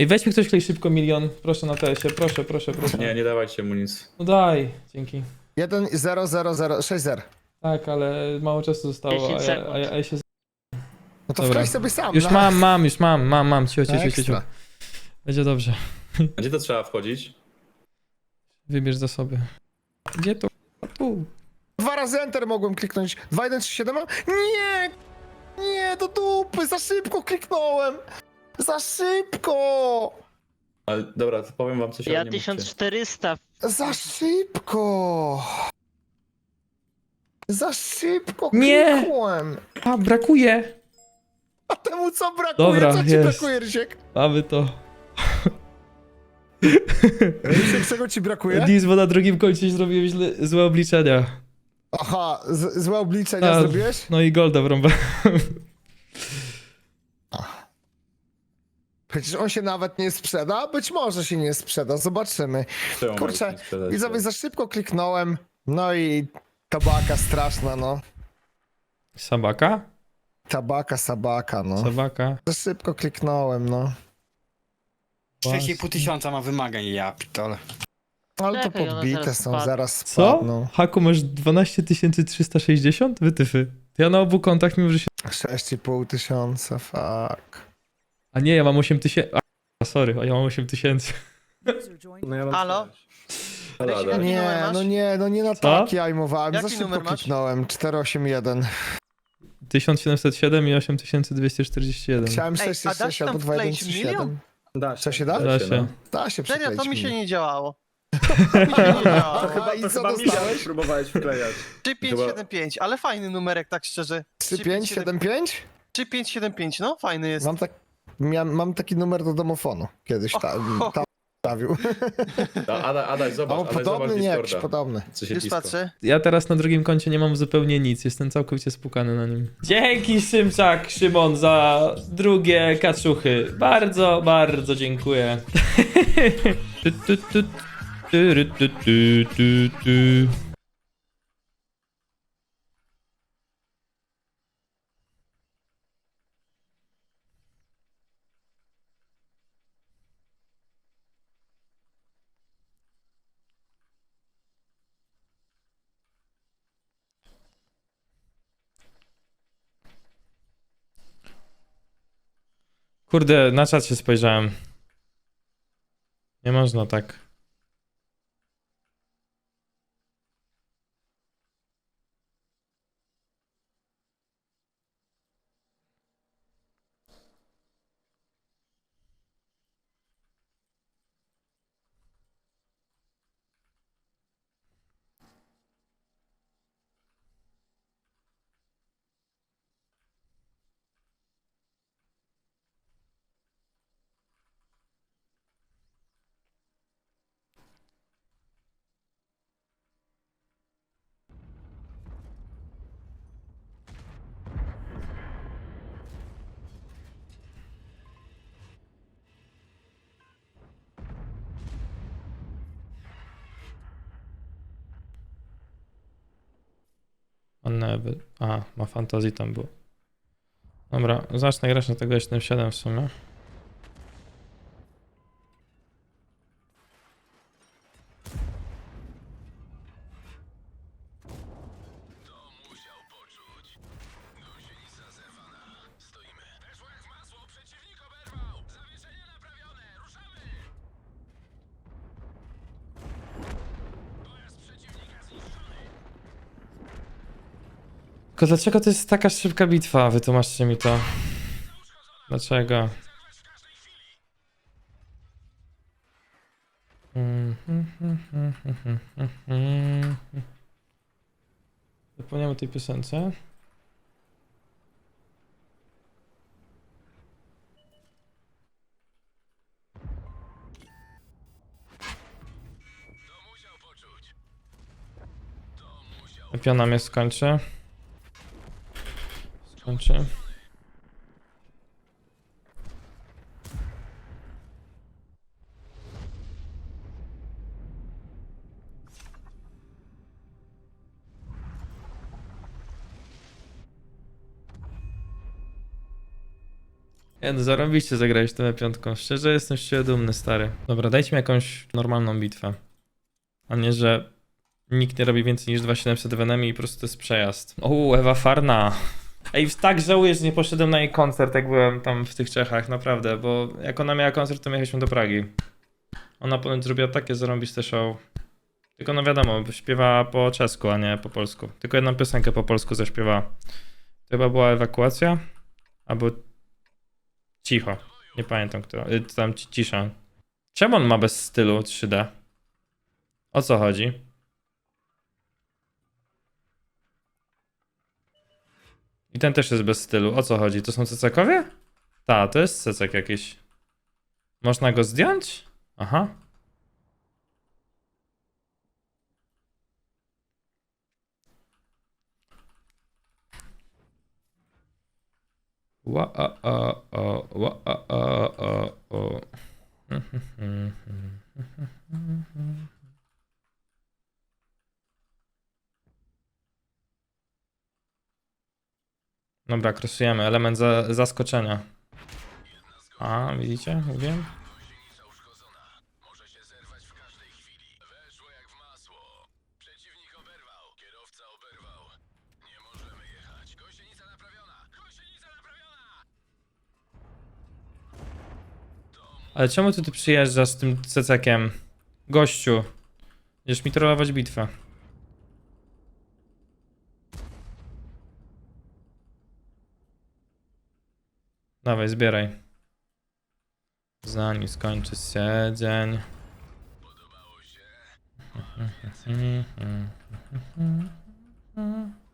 Ej, weźmy ktoś klej szybko milion. Proszę na TS-ie, proszę, proszę, proszę. Nie, nie dawajcie mu nic. No daj, dzięki. 1 0 0 0 6 0. Tak, ale mało czasu zostało, 10 a ja, sekund. a ja, a ja się... z- No to Dobra. sobie sam. Już no. mam, mam, już mam, mam, mam, cicho, cicho, cicho, cicho. Ekstra. Będzie dobrze. A gdzie to trzeba wchodzić? Wybierz zasoby. Gdzie to? Tu. Dwa razy Enter mogłem kliknąć. 2 1 3 7 Nie! Nie, do dupy, za szybko kliknąłem! Za szybko! Ale dobra, to powiem wam coś Ja ale nie mówcie. 1400. Za szybko! Za szybko Nie! klikłem! A, brakuje! A temu co brakuje? Dobra, co ci jest. brakuje, Rysiek? Mamy to. Rysiek, czego ci brakuje? Dis, bo na drugim końcu zrobiłem źle, złe obliczenia. Aha, z, złe obliczenia A, zrobiłeś? No i golda wrąba. Przecież on się nawet nie sprzeda? Być może się nie sprzeda, zobaczymy. Czemu Kurczę, nic sprzedać? Widzowie, za szybko kliknąłem, no i tabaka straszna, no. Sabaka? Tabaka, sabaka, no. Sabaka. Za szybko kliknąłem, no. 6,5 tysiąca ma wymagań, ja pitole. Ale to Czekaj, ona podbite zaraz są, spadnie. zaraz Co? spadną. Haku masz 12360? Wytyfy. Ja na obu kontach, mimo że się... 6,5 tysiąca, fuck. A nie, ja mam 8000... A, sorry, a ja mam 8000. No ja mam Halo? Halo, Nie, no nie, no nie na Co? taki ajmowałem, za Jaki szybko numer masz? kliknąłem, 481. 1707 i 8241. Chciałem Ej, a da 666 się tam albo wkleić 2137. Da Co się da? Da się. Da się Serio, to mi się nie działało. To mi się nie działało. Aha, i co dostałeś? próbowałeś wklejać. 3575, ale fajny numerek, tak szczerze. 3575? 3575, no fajny jest. Mam, tak, miałem, mam taki numer do domofonu. Kiedyś ta, tam stawił. Da, Ada, Adaś, zobacz, O, Adaś, zobacz podobny, nie, jakiś Discorda. podobny. Co się Już disco. patrzę. Ja teraz na drugim koncie nie mam zupełnie nic, jestem całkowicie spukany na nim. Dzięki Szymczak, Szymon, za drugie kaczuchy. Bardzo, bardzo dziękuję. Tu, tu, tu, tu, tu, tu, tu, tu. Kurde, na czat się spojrzałem. Nie można tak. Never. A, ma fantazji tam było. Dobra, zacznę grać na tego 7 w sumie. Tylko dlaczego to jest taka szybka bitwa? Wytłumaczcie mi to. Dlaczego? Zapomniałem o tej piosence. Piona mnie skończy. Skończy. Ja no zarobiście zagrałeś tę piątką. Szczerze jestem z dumny, stary. Dobra, dajcie mi jakąś normalną bitwę. A nie, że nikt nie robi więcej niż 2700 w i po prostu to jest przejazd. O, Ewa Farna. Ej, tak żałuję, że nie poszedłem na jej koncert, jak byłem tam w tych Czechach, naprawdę, bo jak ona miała koncert, to my jechaliśmy do Pragi. Ona ponoć zrobiła takie zarąbiste show. Tylko no wiadomo, śpiewa po czesku, a nie po polsku. Tylko jedną piosenkę po polsku zaśpiewała. To chyba była ewakuacja? Albo cicho. Nie pamiętam, która. y, Tam ci- cisza. Czemu on ma bez stylu 3D? O co chodzi? I ten też jest bez stylu. O co chodzi? To są cecakowie? Ta, to jest cecek jakiś. Można go zdjąć? Aha. Wa a a wa a a a o. Dobra, krosujemy. Element za, zaskoczenia. A, widzicie? Mówiłem? Ale czemu ty przyjeżdżasz z tym cecekiem? Gościu. Będziesz mi trollować bitwę. Dawaj, zbieraj. Zanim skończy się dzień.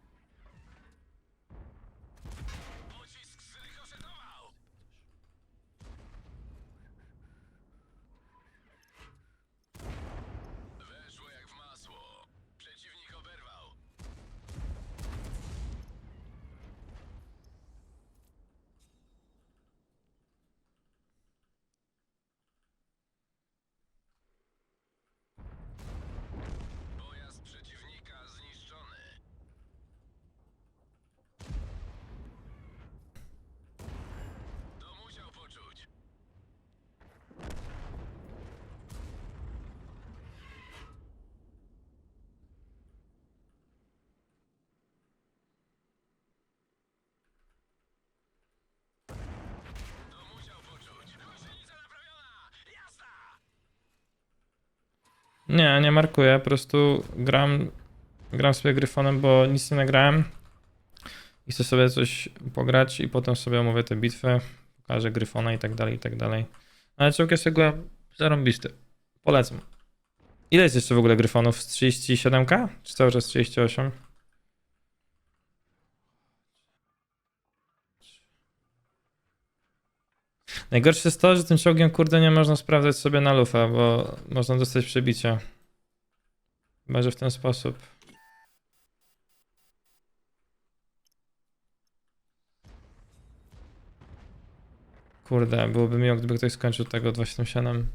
Nie, nie markuję, po prostu gram, gram sobie gryfonem, bo nic nie nagrałem i chcę sobie coś pograć i potem sobie omówię te bitwy, pokażę gryfona i tak dalej, i tak dalej. Ale jest jakby zarąbisty. Polecam. Ile jest jeszcze w ogóle gryfonów? Z 37k? Czy cały czas 38? Najgorsze jest to, że tym czołgiem kurde nie można sprawdzać sobie na lufę, bo można dostać przebicie. Chyba, że w ten sposób. Kurde, byłoby miło, gdyby ktoś skończył tego 277.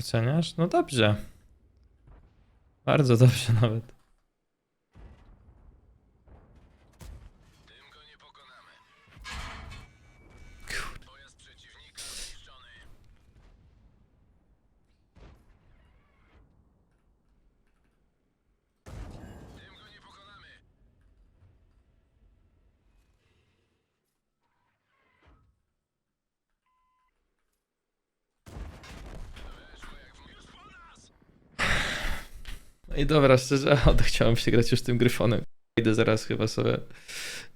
Oceniasz? No dobrze. Bardzo dobrze nawet. I dobra, szczerze, odechciałem się grać już tym gryfonem. Idę zaraz chyba sobie,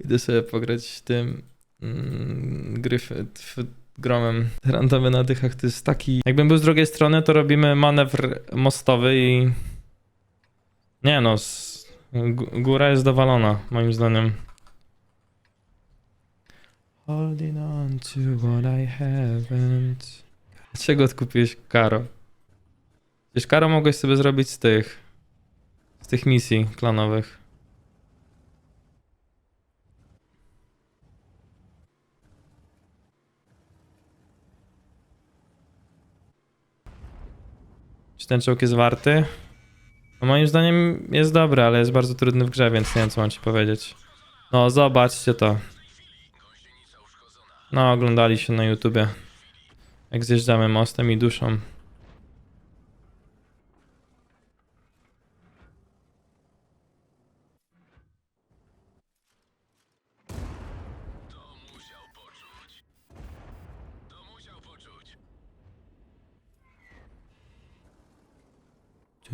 idę sobie pograć tym mm, gryf, gromem. Randomy na dychach to jest taki... Jakbym był z drugiej strony, to robimy manewr mostowy i... Nie no, gó- góra jest dowalona, moim zdaniem. Holding on to what I haven't. Dlaczego odkupiłeś Karo? Przecież Karo mogłeś sobie zrobić z tych tych misji klanowych. Czy ten czołg jest warty? No moim zdaniem jest dobry, ale jest bardzo trudny w grze, więc nie wiem co mam ci powiedzieć. No zobaczcie to. No oglądali się na YouTubie. Jak zjeżdżamy mostem i duszą.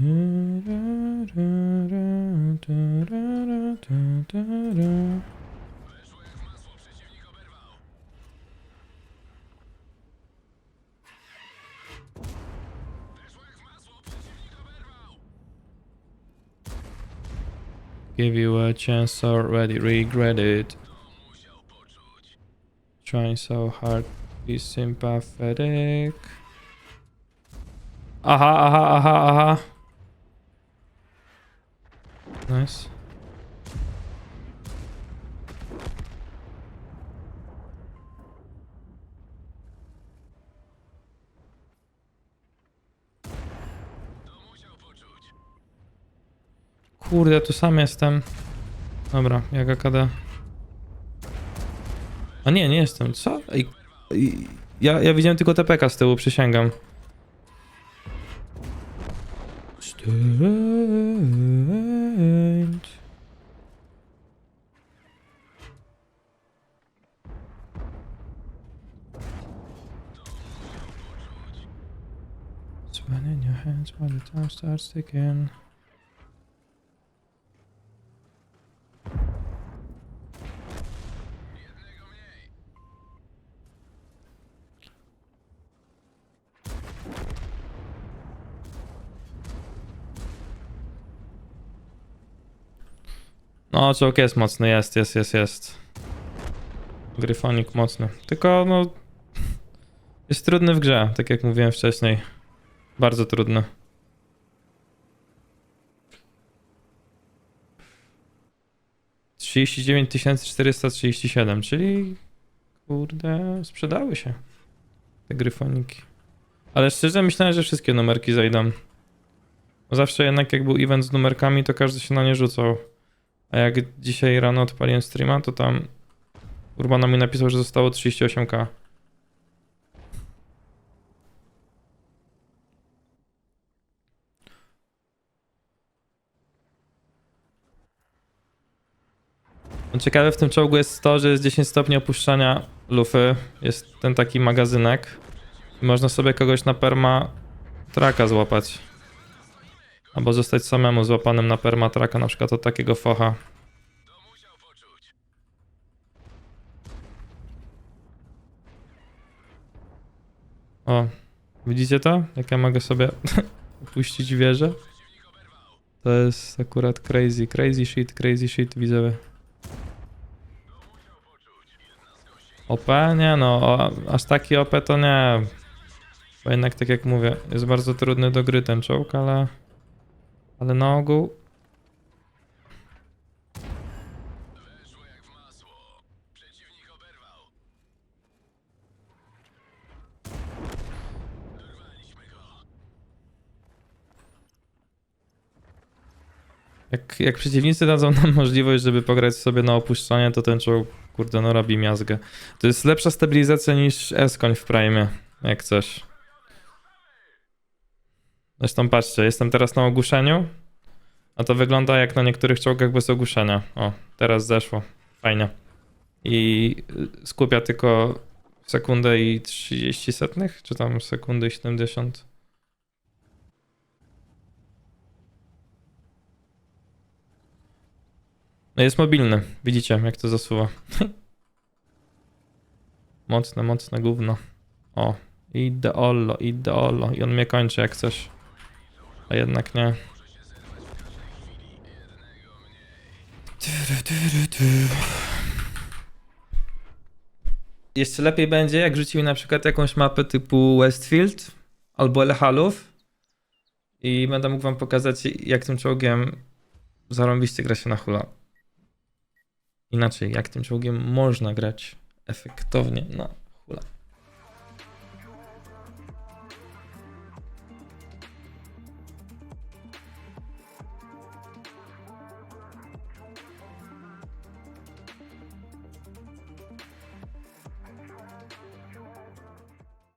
Give you a chance already, regret it. Trying so hard, to be sympathetic. Aha, aha, aha, aha. Nice. Kurde, tu sam jestem. Dobra, jak AKD. A nie, nie jestem. Co? Ja, ja widziałem tylko TPK z tyłu, przysięgam. Hands while the time starts ticking. No, czołg jest mocny, jest, jest, jest, jest. Gryfonik mocny. Tylko, no... Jest trudny w grze, tak jak mówiłem wcześniej. Bardzo trudny. Trzydzieści dziewięć tysięcy siedem, czyli... Kurde, sprzedały się. Te gryfoniki. Ale szczerze myślałem, że wszystkie numerki zajdą. Zawsze jednak jak był event z numerkami, to każdy się na nie rzucał. A jak dzisiaj rano odpaliłem streama, to tam Urbana mi napisał, że zostało 38k. Ciekawe w tym czołgu jest to, że jest 10 stopni opuszczania lufy. Jest ten taki magazynek. Można sobie kogoś na perma traka złapać. Albo zostać samemu złapanym na perma traka, na przykład od takiego focha. O, widzicie to? Jak ja mogę sobie opuścić wieżę? To jest akurat crazy, crazy shit, crazy shit, widzowie. OP? Nie no, o, aż taki OP to nie. Bo jednak tak jak mówię, jest bardzo trudny do gry ten czołg, ale... Ale na ogół... Jak, jak przeciwnicy dadzą nam możliwość, żeby pograć sobie na opuszczanie, to ten czołg, kurde, no robi miazgę. To jest lepsza stabilizacja niż Eskoń w Prime, jak coś. Zresztą patrzcie, jestem teraz na ogłuszeniu, a to wygląda jak na niektórych czołgach bez ogłuszenia. O, teraz zeszło. Fajnie. I skupia tylko sekundę i 30 setnych, czy tam sekundę i 70. No jest mobilny. Widzicie, jak to zasuwa. mocne, mocne gówno. O, ideolo, ideolo. I on mnie kończy jak coś. A jednak nie. Jeszcze lepiej będzie, jak rzuci mi na przykład jakąś mapę typu Westfield albo Lechalów i będę mógł wam pokazać, jak tym czołgiem zarąbiście gra się na hula. Inaczej, jak tym czołgiem można grać efektownie? Na